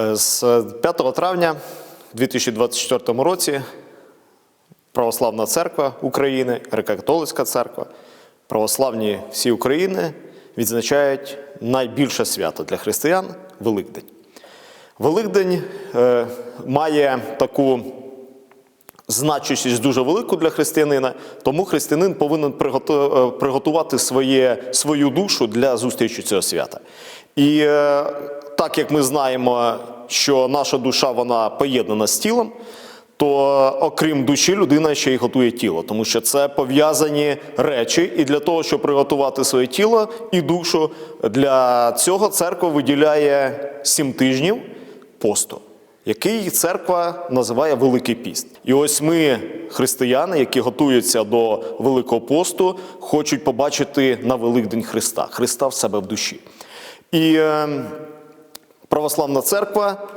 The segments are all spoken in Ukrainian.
Е, З 5 травня 2024 році Православна церква України, Греко-католицька церква, православні всі України відзначають найбільше свято для християн Великдень. Великдень е, має таку значущість дуже велику для християнина, тому християнин повинен е, приготувати своє, свою душу для зустрічі цього свята. І е, так як ми знаємо, що наша душа вона поєднана з тілом, то окрім душі, людина ще й готує тіло, тому що це пов'язані речі. І для того, щоб приготувати своє тіло і душу, для цього церква виділяє сім тижнів посту який церква називає Великий піст. І ось ми, християни, які готуються до Великого посту, хочуть побачити на Великдень Христа, Христа в себе в душі. І е, православна церква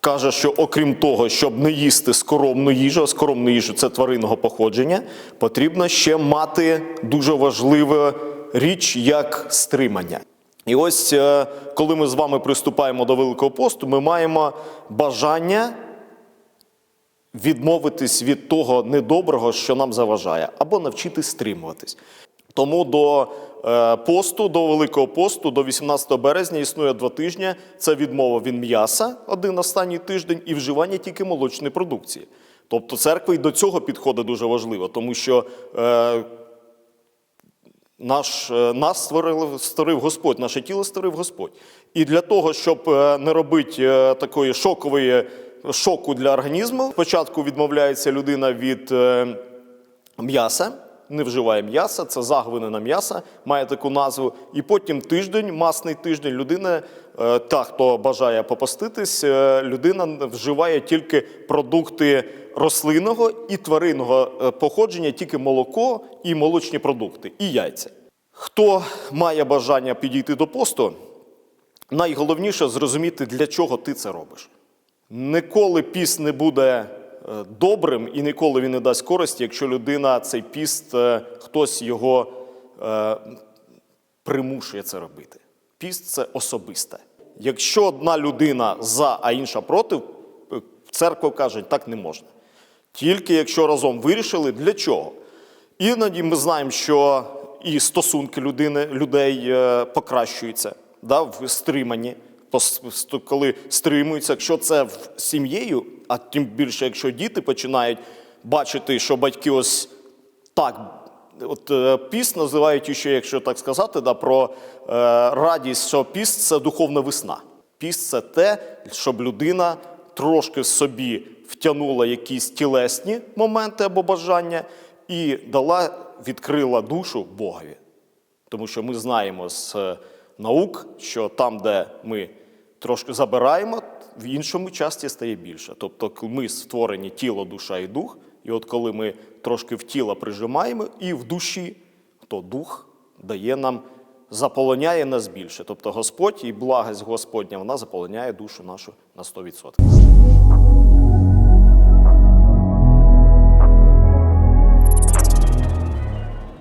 каже, що окрім того, щоб не їсти скоромну їжу, а скоромну їжу це тваринного походження, потрібно ще мати дуже важливу річ, як стримання. І ось е, коли ми з вами приступаємо до Великого посту, ми маємо бажання відмовитись від того недоброго, що нам заважає, або навчитись стримуватись. Тому до посту, до Великого посту, до 18 березня існує два тижні. Це відмова від м'яса один останній тиждень і вживання тільки молочної продукції. Тобто церква і до цього підходить дуже важливо, тому що е, наш, е, нас створив, створив Господь, наше тіло створив Господь. І для того, щоб е, не робити е, такої шокової шоку для організму, спочатку відмовляється людина від е, м'яса, не вживає м'яса, це загвинене м'ясо, має таку назву. І потім тиждень, масний тиждень, людина, е, та, хто бажає попаститись, е, людина вживає тільки продукти рослинного і тваринного е, походження, тільки молоко і молочні продукти, і яйця. Хто має бажання підійти до посту, найголовніше зрозуміти, для чого ти це робиш. Ніколи піст не буде добрим і ніколи він не дасть користі, якщо людина цей піст, е, хтось його е, примушує це робити. Піст це особисте. Якщо одна людина за, а інша проти, е, церква каже, так не можна. Тільки якщо разом вирішили, для чого? Іноді ми знаємо, що і стосунки людини, людей покращуються да, в стриманні, коли стримуються. Якщо це в сім'єю, а тим більше, якщо діти починають бачити, що батьки ось так. От е, піст називають ще, якщо так сказати, да, про е, радість, що піст це духовна весна. Піст це те, щоб людина трошки собі втягнула якісь тілесні моменти або бажання і дала, відкрила душу Богові. Тому що ми знаємо з е, наук, що там, де ми трошки забираємо, в іншому часті стає більше. Тобто ми створені тіло, душа і дух, і от коли ми трошки в тіло прижимаємо і в душі, то дух дає нам, заполоняє нас більше. Тобто Господь і благость Господня, вона заполоняє душу нашу на 100%.